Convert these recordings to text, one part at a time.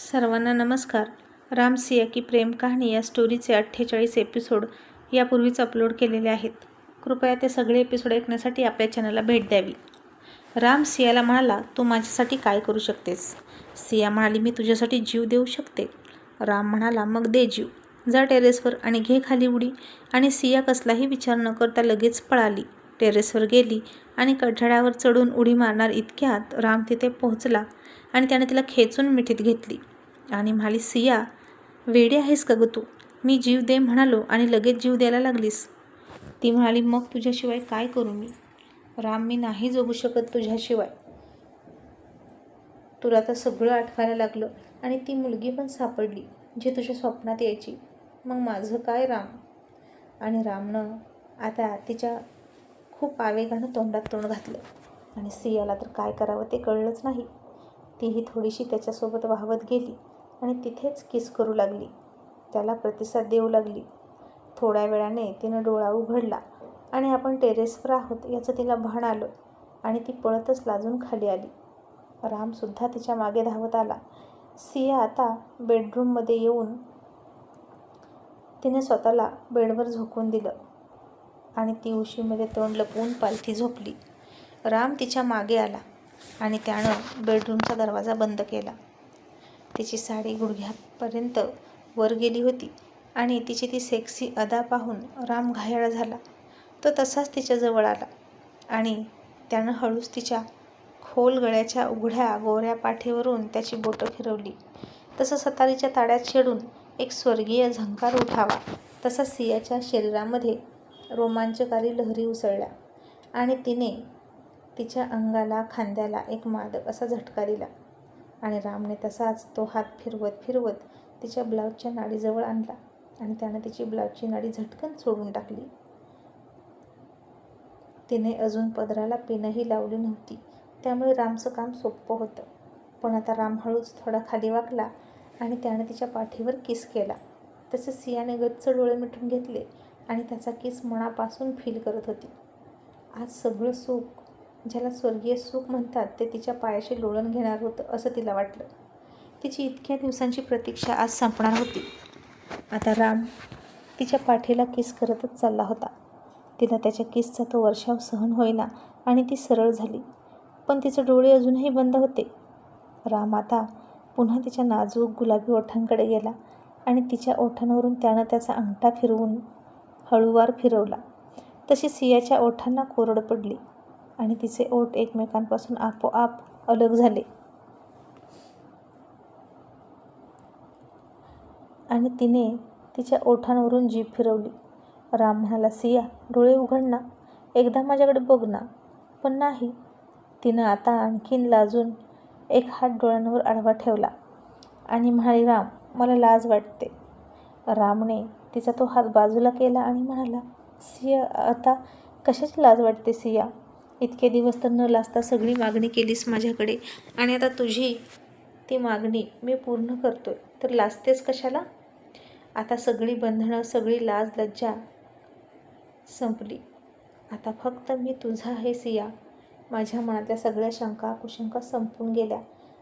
सर्वांना नमस्कार. राम सिया की प्रेम कहाणी या स्टोरीचे अठ्ठेचाळीस एपिसोड यापूर्वीच अपलोड केलेले आहेत. कृपया ते सगळे एपिसोड ऐकण्यासाठी आपल्या चॅनलला भेट द्यावी. राम सियाला म्हणाला तू माझ्यासाठी काय करू शकतेस? सिया म्हणाली मी तुझ्यासाठी जीव देऊ शकते. राम म्हणाला मग दे जीव. जा टेरेसवर आणि घे खाली उडी. आणि सिया कसलाही विचार न करता लगेच पळाली. टेरेसवर गेली आणि कठड्यावर चढून उडी मारणार इतक्यात राम तिथे पोहोचला. आणि त्याने तिला खेचून मिठीत घेतली. आणि म्हणाली सिया वेडी आहेस का गं तू? मी जीव दे म्हणालो आणि लगेच जीव द्यायला लागलीस. ती म्हणाली मग तुझ्याशिवाय काय करू मी? राम मी नाही जगू शकत तुझ्याशिवाय. तुला आता सगळं आठवायला लागलं आणि ती मुलगी पण सापडली जी तुझ्या स्वप्नात यायची. मग माझं काय राम? आणि रामनं आता तिच्या खूप आवेगानं तोंडात तोंड घातलं. आणि सियाला तर काय करावं ते कळलंच नाही. तीही थोडीशी त्याच्यासोबत वाहवत गेली आणि तिथेच किस करू लागली. त्याला प्रतिसाद देऊ लागली. थोड्या वेळाने तिनं डोळा उघडला आणि आपण टेरेसवर आहोत याचं तिला भान आलं आणि ती पळतच लाजून खाली आली. रामसुद्धा तिच्यामागे धावत आला. सिया आता बेडरूममध्ये येऊन तिने स्वतःला बेडवर झोकून दिलं आणि ती उशीमध्ये तोंड लपवून पालथी झोपली. राम तिच्यामागे आला. आणि त्यानं बेडरूमचा दरवाजा बंद केला. तिची साडी गुडघ्यापर्यंत वर गेली होती आणि तिची ती सेक्सी अदा पाहून राम घायाळ झाला. तो तसाच तिच्याजवळ आला आणि त्यानं हळूच तिच्या खोल गळ्याच्या उघड्या गोऱ्या पाठीवरून त्याची बोटं फिरवली. तसं सतारीच्या ताड्यात शेडून एक स्वर्गीय झंकार उठावा तसा सियाच्या शरीरामध्ये रोमांचकारी लहरी उसळल्या आणि तिने तिच्या अंगाला खांद्याला एक मादक असा झटका दिला. आणि रामने तसाच तो हात फिरवत फिरवत तिच्या ब्लाऊजच्या नाडीजवळ आणला आणि त्यानं तिची ब्लाऊजची नाडी झटकन सोडून टाकली. तिने अजून पदराला पिनही लावली नव्हती. त्यामुळे रामचं काम सोपं होतं. पण आता राम हळूच थोडा खाली वाकला आणि त्याने तिच्या पाठीवर किस केला. तसे सियाने गच्च डोळे मिटून घेतले आणि त्याचा किस मनापासून फील करत होती. आज सगळं सुख ज्याला स्वर्गीय सुख म्हणतात ते तिच्या पायाशी लोळण घेणार होतं असं तिला वाटलं. तिची इतक्या दिवसांची प्रतीक्षा आज संपणार होती. आता राम तिच्या पाठीला किस करतच चालला होता. तिला त्याच्या किसचा तो वर्षाव सहन होईना आणि ती सरळ झाली. पण तिचे डोळे अजूनही बंद होते. राम आता पुन्हा तिच्या नाजूक गुलाबी ओठांकडे गेला आणि तिच्या ओठांवरून त्यानं त्याचा अंगठा फिरवून हळूवार फिरवला. तशी सियाच्या ओठांना कोरड पडली. आणि तिचे ओठ एकमेकांपासून आपोआप अलग झाले. आणि तिने तिच्या ओठांवरून जीभ फिरवली. राम म्हणाला सिया डोळे उघड ना. एकदा माझ्याकडे बघ ना. पण नाही. तिनं आता आणखीन लाजून एक हात डोळ्यांवर आडवा ठेवला. आणि म्हणाली राम मला लाज वाटते. रामने तिचा तो हात बाजूला केला आणि म्हणाला सिया आता कशाची लाज वाटते सिया? इतके दिवस तर न लाजता सगळी मागणी केलीस माझ्याकडे. आणि आता तुझी ती मागणी मी पूर्ण करतोय. तर लाजतेस कशाला? आता सगळी बंधनं सगळी लाज लज्जा संपली. आता फक्त मी तुझा आहे सिया. माझ्या मनातल्या सगळ्या शंका कुशंका संपून गेल्या.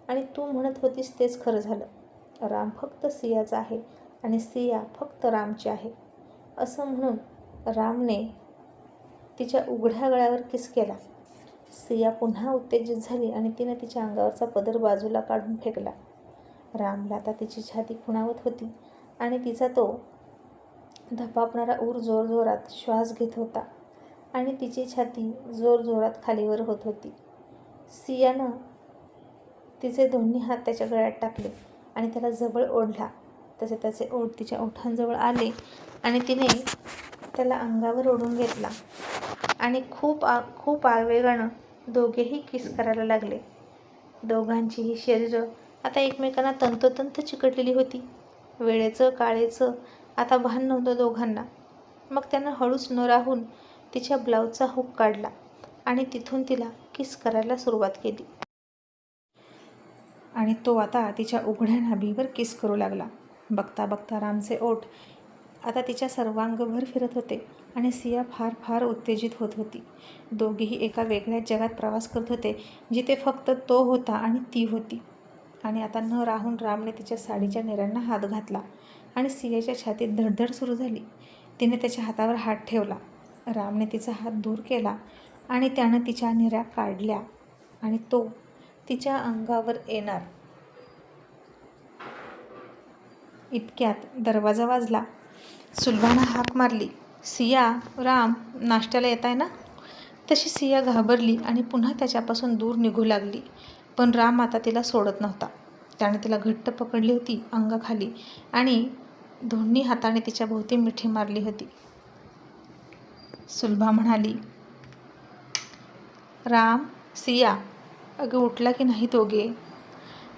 आणि तू म्हणत होतीस तेच खरं झालं. राम फक्त सियाचा आहे आणि सिया फक्त रामची आहे. असं म्हणून रामने तिच्या उघड्या गळ्यावर किस केला. सिया पुन्हा उत्तेजित झाली आणि तिने तिच्या अंगावरचा पदर बाजूला काढून फेकला. रामला आता तिची छाती खुणावत होती आणि तिचा तो धपापणारा ऊर जोरजोरात श्वास घेत होता आणि तिची छाती जोरजोरात खालीवर होत होती. सियानं तिचे दोन्ही हात त्याच्या गळ्यात टाकले आणि त्याला जवळ ओढला. तसे त्याचे ओढ तिच्या ओठांजवळ आले आणि तिने त्याला अंगावर ओढून घेतला. आणि खूप आ खूप आवेगानं दोघेही किस करायला लागले. दोघांचीही शरीरं आता एकमेकांना तंतोतंत चिकटलेली होती. वेळेचं काळेचं आता भान नव्हतं दोघांना. मग त्यानं हळूच न राहून तिच्या ब्लाऊजचा हुक काढला आणि तिथून तिला किस करायला सुरुवात केली. आणि तो आता तिच्या उघड्या नाभीवर किस करू लागला. बघता बघता रामचे ओठ आता तिच्या सर्वांगभर फिरत होते आणि सिया फार फार उत्तेजित होत होती. दोघेही एका वेगळ्याच जगात प्रवास करत होते जिथे फक्त तो होता आणि ती होती. आणि आता न राहून रामने तिच्या साडीच्या निऱ्यांना हात घातला आणि सियाच्या छातीत धडधड सुरू झाली. तिने त्याच्या हातावर हात ठेवला. रामने तिचा हात दूर केला आणि त्यानं तिच्या निऱ्या काढल्या आणि तो तिच्या अंगावर येणार. इतक्यात दरवाजा वाजला. सुलभानं हाक मारली. सिया राम नाश्त्याला येत आहे ना? तशी सिया घाबरली आणि पुन्हा त्याच्यापासून दूर निघू लागली. पण राम आता तिला सोडत नव्हता. त्याने तिला घट्ट पकडली होती अंगाखाली आणि दोन्ही हाताने तिच्या भोवती मिठी मारली होती. सुलभा म्हणाली राम सिया अगं उठला की नाही दोघे?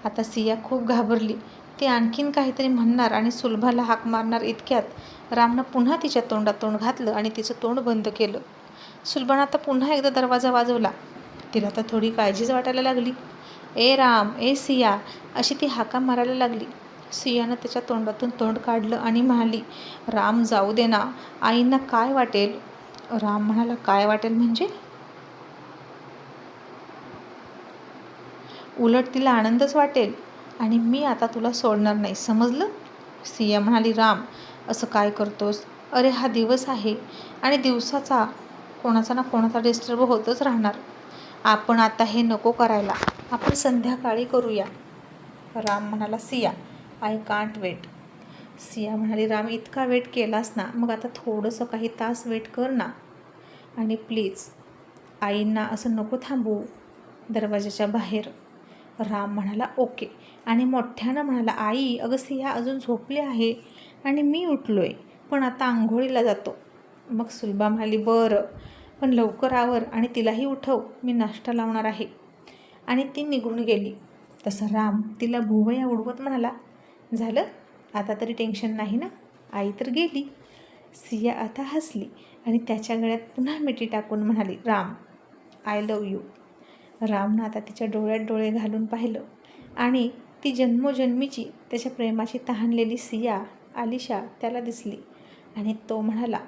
आता सिया खूप घाबरली. ती आणखीन काहीतरी म्हणणार आणि सुलभाला हाक मारणार इतक्यात रामनं पुन्हा तिच्या तोंडात तोंड घातलं आणि तिचं तोंड बंद केलं. सुलभानं आता पुन्हा एकदा दरवाजा वाजवला. तिला आता थोडी काळजीच वाटायला लागली. ए राम ए सिया अशी ती हाका मारायला लागली. सियानं त्याच्या तोंडातून तोंड काढलं आणि म्हणाली राम जाऊ दे ना. आईंना काय वाटेल? राम म्हणाला काय वाटेल म्हणजे? उलट तिला आनंदच वाटेल. आणि मी आता तुला सोडणार नाही. समजलं? सिया म्हणाली राम असं काय करतोस? अरे हा दिवस आहे आणि दिवसाचा कोणाचा ना कोणाचा डिस्टर्ब होतच राहणार. आपण आता हे नको करायला. आपण संध्याकाळी करूया. राम म्हणाला Siya I can't wait Siya म्हणाली राम इतका वेट केलास ना मग आता थोडंसं काही तास वेट कर ना. आणि प्लीज आईंना असं नको थांबू दरवाजाच्या बाहेर. राम म्हणाला ओके. आणि मोठ्यानं म्हणाला आई अगं सिया अजून झोपली आहे आणि मी उठलो आहे पण आता आंघोळीला जातो. मग सुलभा म्हणाली बरं पण लवकर आवर आणि तिलाही उठव मी नाश्ता लावणार आहे. आणि ती निघून गेली. तसं राम तिला भुवया उडवत म्हणाला झालं? आता तरी टेन्शन नाही ना? आई तर गेली. सिया आता हसली आणि त्याच्या गळ्यात पुन्हा मिठी टाकून म्हणाली राम आय लव यू रामनं आता तिच्या डोळ्यात डोळे घालून पाहिलं आणि ती जन्मोजन्मीची त्याच्या प्रेमाची तहानलेली सिया आलिशा त्याला दिसली. आणि तो म्हणाला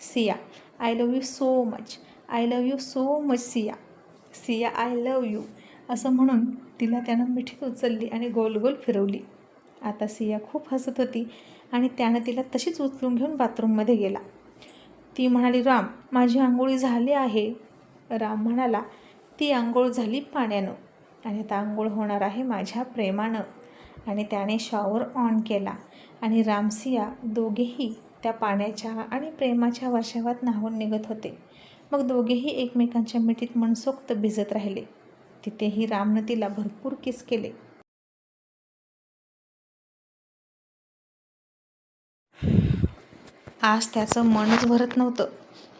Siya I love you so much I love you so much Siya. Siya I love you असं म्हणून तिला त्यानं मिठीत उचलली आणि गोल गोल फिरवली. आता सिया खूप हसत होती आणि त्यानं तिला तशीच उचलून घेऊन बाथरूममध्ये गेला. ती म्हणाली राम माझी आंघोळी झाली आहे. राम म्हणाला ती आंघोळ झाली पाण्यानं. आणि आता आंघोळ होणार आहे माझ्या प्रेमानं. आणि त्याने शॉवर ऑन केला. आणि रामसिया दोघेही त्या पाण्याच्या आणि प्रेमाच्या वर्षावात न्हावून निघत होते. मग दोघेही एकमेकांच्या मिठीत मनसोक्त भिजत राहिले. तिथेही रामनं तिला भरपूर किस केले. आज त्याचं मनच भरत नव्हतं.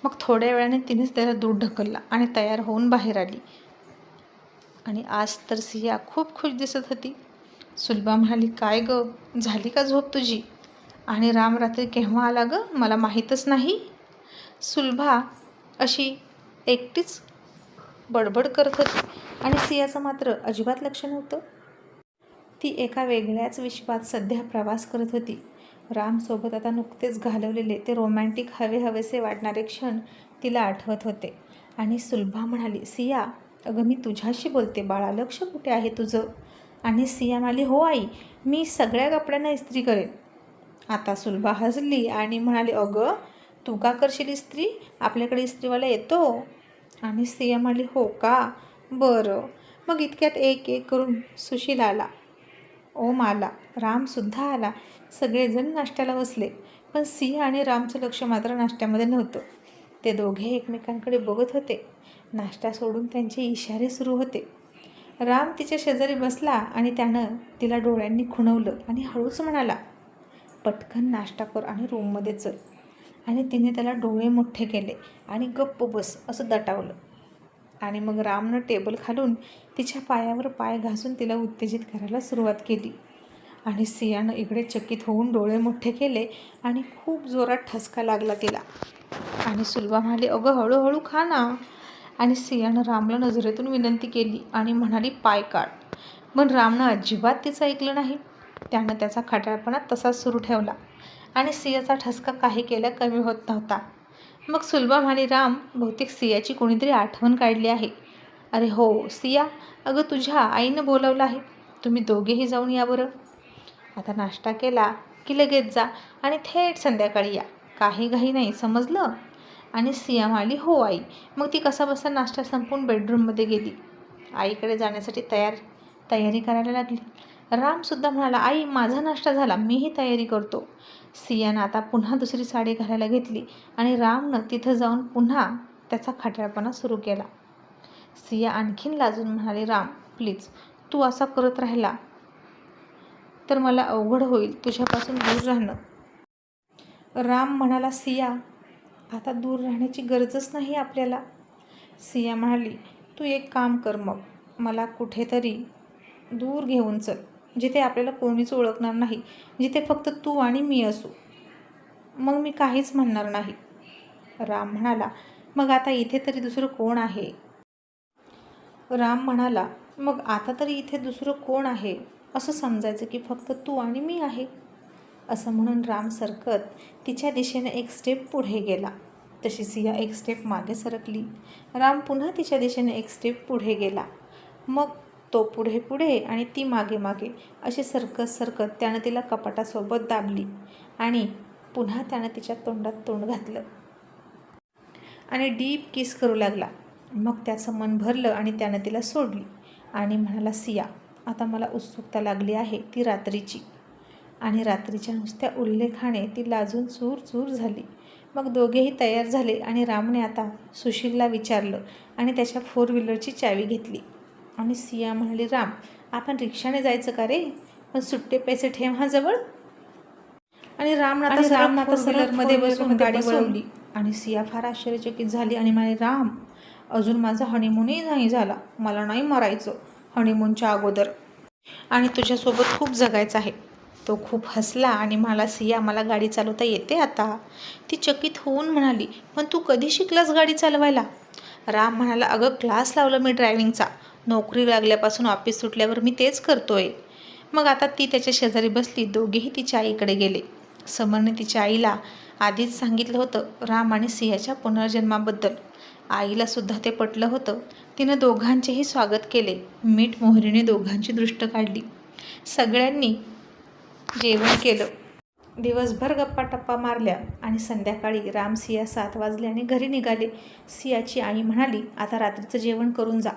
मग थोड्या वेळाने तिनेच त्याला दूध ढकलला आणि तयार होऊन बाहेर आली. आणि आज तर सिया खूप खुश दिसत होती. सुलभा म्हणाली काय ग? झाली का झोप तुझी? आणि राम रात्री केव्हा आला ग? मला माहीतच नाही. सुलभा अशी एकटीच बडबड करत होती आणि सियाचं मात्र अजिबात लक्ष नव्हतं. ती एका वेगळ्याच विश्वात सध्या प्रवास करत होती. रामसोबत आता नुकतेच घालवलेले ते रोमॅन्टिक हवे हवेसे वाटणारे क्षण तिला आठवत होते. आणि सुलभा म्हणाली सिया अगं मी तुझ्याशी बोलते बाळा. लक्ष कुठे आहे तुझं? आणि सिया म्हणाली हो आई मी सगळ्या कपड्यांना इस्त्री करेन. आता सुलभा हसली आणि म्हणाली अगं तू का करशील इस्त्री? आपल्याकडे इस्त्रीवाला येतो. आणि सिया म्हणाली हो का? बरं. मग इतक्यात एक एक करून सुशील आला ओम आला रामसुद्धा आला. सगळेजण नाश्त्याला बसले पण सिंह आणि रामचं लक्ष मात्र नाश्त्यामध्ये नव्हतं. ते दोघे एकमेकांकडे बघत होते. नाश्ता सोडून त्यांचे इशारे सुरू होते. राम तिच्या शेजारी बसला आणि त्यानं तिला डोळ्यांनी खुणवलं आणि हळूच म्हणाला पटकन नाश्ता कर आणि रूममध्ये चल. आणि तिने त्याला डोळे मोठे केले आणि गप्प बस असं दटावलं. आणि मग रामनं टेबल खालून तिच्या पायावर पाय घासून तिला उत्तेजित करायला सुरुवात केली. आणि सियानं इकडे चकित होऊन डोळे मोठे केले आणि खूप जोरात ठसका लागला तिला. आणि सुलभा म्हणाली अगं हळूहळू खा ना. आणि सियानं रामला नजरेतून विनंती केली आणि म्हणाली पाय काढ. पण रामनं अजिबात तिचं ऐकलं नाही. त्यानं त्याचा खटाळपणा तसाच सुरू ठेवला आणि सियाचा ठसका काही केल्या कमी होत नव्हता. मग सुलभा आणि राम बहुतेक सियाची कोणीतरी आठवण काढली आहे. अरे हो सिया अगं तुझ्या आईनं बोलावलं आहे. तुम्ही दोघेही जाऊन या बरं. आता नाश्ता केला की लगेच जा आणि थेट संध्याकाळी या. काही घाई नाही समजलं? आणि सिया आली हो आई. मग ती कसा बसा नाश्ता संपून बेडरूममध्ये गेली. आईकडे जाण्यासाठी तयार तयारी करायला लागली. रामसुद्धा म्हणाला आई माझा नाश्ता झाला मीही तयारी करतो. सियानं आता पुन्हा दुसरी साडी घालायला घेतली आणि रामनं तिथं जाऊन पुन्हा त्याचा खट्याळपणा सुरू केला. सिया आणखीन लाजून म्हणाली राम प्लीज तू असा करत राहिला तर मला अवघड होईल तुझ्यापासून दूर राहणं. राम म्हणाला सिया आता दूर राहण्याची गरजच नाही आपल्याला. सिया म्हणाली तू एक काम कर मग. मला कुठेतरी दूर घेऊन चल जिथे आपल्याला कोणीच ओळखणार नाही जिथे फक्त तू आणि मी असू. मग मी काहीच म्हणणार नाही. राम म्हणाला मग आता इथे तरी दुसरं कोण आहे? राम म्हणाला मग आता तरी इथे दुसरं कोण आहे? असं समजायचं की फक्त तू आणि मी आहे. असं म्हणून राम सरकत तिच्या दिशेने एक स्टेप पुढे गेला. तशी सिया एक स्टेप मागे सरकली. राम पुन्हा तिच्या दिशेने एक स्टेप पुढे गेला. मग तो पुढे पुढे आणि ती मागे मागे अशी सरकत सरकत त्यानं तिला कपाटासोबत दाबली आणि पुन्हा त्यानं तिच्या तोंडात तोंड घातलं. आणि डीप किस करू लागला. मग त्याचं मन भरलं आणि त्यानं तिला सोडली. आणि म्हणाला सिया आता मला उत्सुकता लागली आहे ती रात्रीची. आणि रात्रीच्या नुसत्या उल्लेखाने ती लाजून चूर चूर झाली. मग दोघेही तयार झाले आणि रामने आता सुशीलला विचारलं आणि त्याच्या फोर व्हीलरची चावी घेतली. आणि सिया म्हणाली राम आपण रिक्षाने जायचं का रे? पण सुट्टे पैसे ठेव हा जवळ. आणि राम आता राम आता सलरमध्ये बसून गाडी वळवली. आणि सिया फार आश्चर्यचकित झाली आणि म्हणाली राम अजून माझा हनीमूनही नाही झाला. मला नाही मरायचं हनीमूनच्या अगोदर. आणि तुझ्यासोबत खूप जगायचं आहे. तो खूप हसला आणि मला सिया मला गाडी चालवता येते आता. ती चकित होऊन म्हणाली पण तू कधी शिकलास गाडी चालवायला? राम म्हणाला अगं क्लास लावला मी ड्रायव्हिंगचा. नोकरी लागल्यापासून ऑफिस सुटल्यावर मी तेच करतोय. मग आता ती त्याच्या शेजारी बसली दोघेही तिच्या आईकडे गेले. समरने तिच्या आईला आधीच सांगितलं होतं राम आणि सियाच्या पुनर्जन्माबद्दल. आईला सुद्धा ते पटलं होतं. तिनं दोघांचेही स्वागत केले. मीठ मोहरीने दोघांची दृष्ट काढली. सगळ्यांनी जेवण केलं. दिवसभर गप्पा टप्पा मारल्या आणि संध्याकाळी राम सिया सात वाजले आणि घरी निघाले. सियाची आई म्हणाली आता रात्रीचं जेवण करून जा.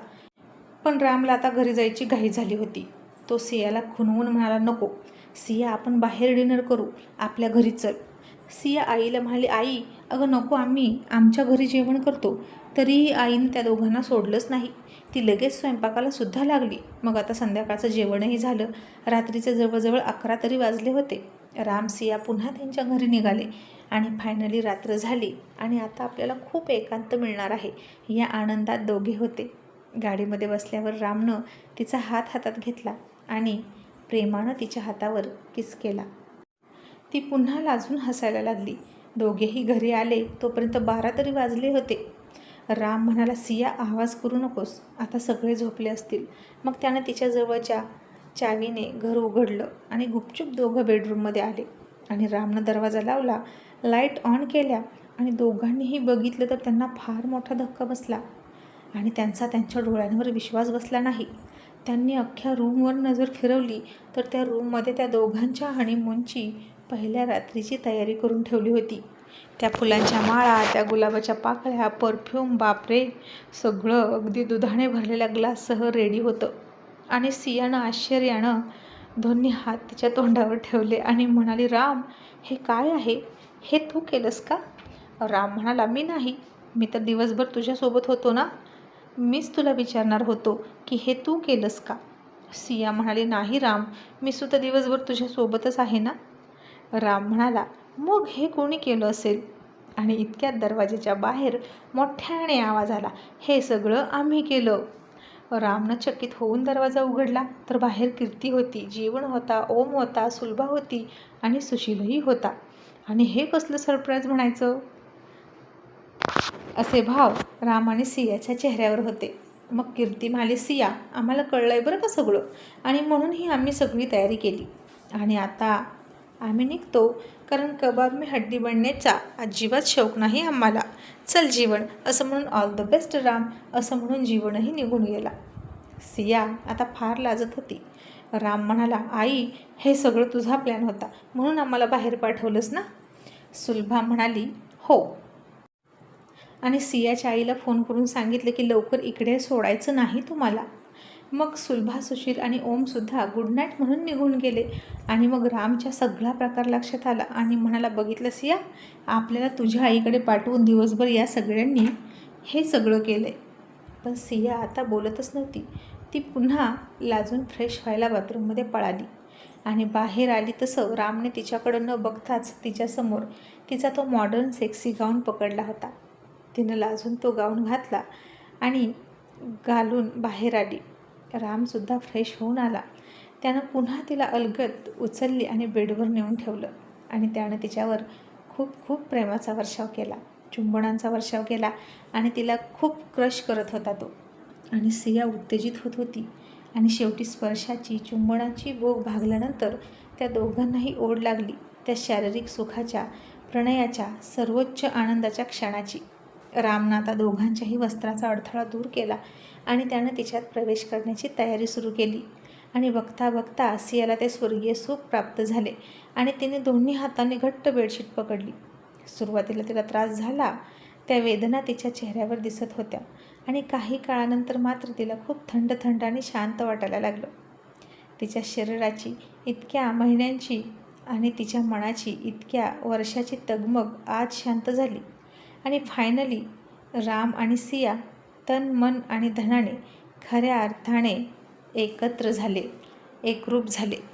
पण रामला आता घरी जायची घाई झाली होती. तो सियाला खुनवून म्हणाला नको सिया आपण बाहेर डिनर करू. आपल्या घरी चल. सिया आईला म्हणाली आई अगं नको आम्ही आमच्या घरी जेवण करतो. तरीही आईने त्या दोघांना सोडलंच नाही. ती लगेच स्वयंपाकाला सुद्धा लागली. मग आता संध्याकाळचं जेवणही झालं. रात्रीचे जवळजवळ अकरा तरी वाजले होते. रामसिया पुन्हा त्यांच्या घरी निघाले आणि फायनली रात्र झाली आणि आता आपल्याला खूप एकांत मिळणार आहे. या आनंदात दोघे होते. गाडीमध्ये बसल्यावर रामनं तिचा हात हातात घेतला आणि प्रेमानं तिच्या हातावर किस केला. ती पुन्हा लाजून हसायला लागली. दोघेही घरी आले तोपर्यंत बारा तरी वाजले होते. राम म्हणाला सिया आवाज करू नकोस. आता सगळे झोपले असतील. मग त्यानं तिच्या जवळच्या चावीने घर उघडलं आणि गुपचूप दोघं बेडरूममध्ये आले. आणि रामनं दरवाजा लावला लाइट ऑन केल्या आणि दोघांनीही बघितलं तर त्यांना फार मोठा धक्का बसला. आणि त्यांचा त्यांच्या डोळ्यांवर विश्वास बसला नाही. त्यांनी अख्ख्या रूमवर नजर फिरवली तर त्या रूममध्ये त्या दोघांच्या हनीमूनची पहिल्या रात्रीची तयारी करून ठेवली होती. त्या फुलांच्या माळा त्या गुलाबाच्या पाकळ्या परफ्यूम बापरे! सगळं अगदी दुधाने भरलेल्या ग्लाससह रेडी होतं. आणि सियानं आश्चर्यानं दोन्ही हात तिच्या तोंडावर ठेवले आणि म्हणाली राम हे काय आहे? हे तू केलंस का? राम म्हणाला मी नाही. मी तर दिवसभर तुझ्यासोबत होतो ना? मीच तुला विचारणार होतो की हे तू केलंस का? सिया म्हणाली नाही राम. मी सुद्धा दिवसभर तुझ्यासोबतच आहे ना? राम म्हणाला मग हे कोणी केलं असेल? आणि इतक्यात दरवाजेच्या बाहेर मोठ्याने आवाज आला हे सगळं आम्ही केलं. रामनं चकित होऊन दरवाजा उघडला तर बाहेर कीर्ती होती जीवन होता ओम होता सुलभा होती आणि सुशीलही होता. आणि हे कसलं सरप्राईज म्हणायचं? असे भाव राम आणि सियाच्या चेहऱ्यावर होते. मग कीर्ती म्हणाली सिया आम्हाला कळलं आहे बरं का सगळं? आणि म्हणून ही आम्ही सगळी तयारी केली. आणि आता आम्ही निघतो. कारण कबाब मी हड्डी बनण्याचा अजिबात शौक नाही आम्हाला. चल जीवन. असं म्हणून ऑल द बेस्ट राम. असं म्हणून जीवनही निघून गेला. सिया आता फार लाजत होती. राम म्हणाला आई हे सगळं तुझा प्लॅन होता. म्हणून आम्हाला बाहेर पाठवलंस ना? सुलभा म्हणाली हो. आणि सियाच्या आईला फोन करून सांगितलं की लवकर इकडे सोडायचं नाही तुम्हाला. मग सुलभा सुशील आणि ओमसुद्धा गुड नाईट म्हणून निघून गेले. आणि मग रामच्या सगळा प्रकार लक्षात आला आणि म्हणाला बघितलं सिया आपल्याला तुझ्या आईकडे पाठवून दिवसभर या सगळ्यांनी हे सगळं केलं आहे पण सिया आता बोलतच नव्हती. ती पुन्हा लाजून फ्रेश व्हायला बाथरूममध्ये पळाली. आणि बाहेर आली तसं रामने तिच्याकडं न बघताच तिच्यासमोर तिचा तो मॉडर्न सेक्सी गाऊन पकडला होता. तिनं लाजून तो गाऊन घातला आणि घालून बाहेर आली. रामसुद्धा फ्रेश होऊन आला. त्यानं पुन्हा तिला अलगद उचलली आणि बेडवर नेऊन ठेवलं. आणि त्यानं तिच्यावर खूप खूप प्रेमाचा वर्षाव केला. चुंबनांचा वर्षाव केला आणि तिला खूप क्रश करत होता तो. आणि सिया उत्तेजित होत होती. आणि शेवटी स्पर्शाची चुंबणाची भोग भागल्यानंतर त्या दोघांनाही ओढ लागली. त्या शारीरिक सुखाच्या प्रणयाच्या सर्वोच्च आनंदाच्या क्षणाची. रामनं आता दोघांच्याही वस्त्राचा अडथळा दूर केला. आणि त्यानं तिच्यात प्रवेश करण्याची तयारी सुरू केली. आणि बघता बघता सियाला ते स्वर्गीय सुख प्राप्त झाले आणि तिने दोन्ही हाताने घट्ट बेडशीट पकडली. सुरुवातीला तिला त्रास झाला. त्या वेदना तिच्या चेहऱ्यावर दिसत होत्या आणि काही काळानंतर मात्र तिला खूप थंड थंड आणि शांत वाटायला लागलं. तिच्या शरीराची इतक्या महिन्यांची आणि तिच्या मनाची इतक्या वर्षाची तगमग आज शांत झाली. आणि फायनली राम आणि सिया तन मन आणि धनाने खऱ्या अर्थाने एकत्र झाले एकरूप झाले.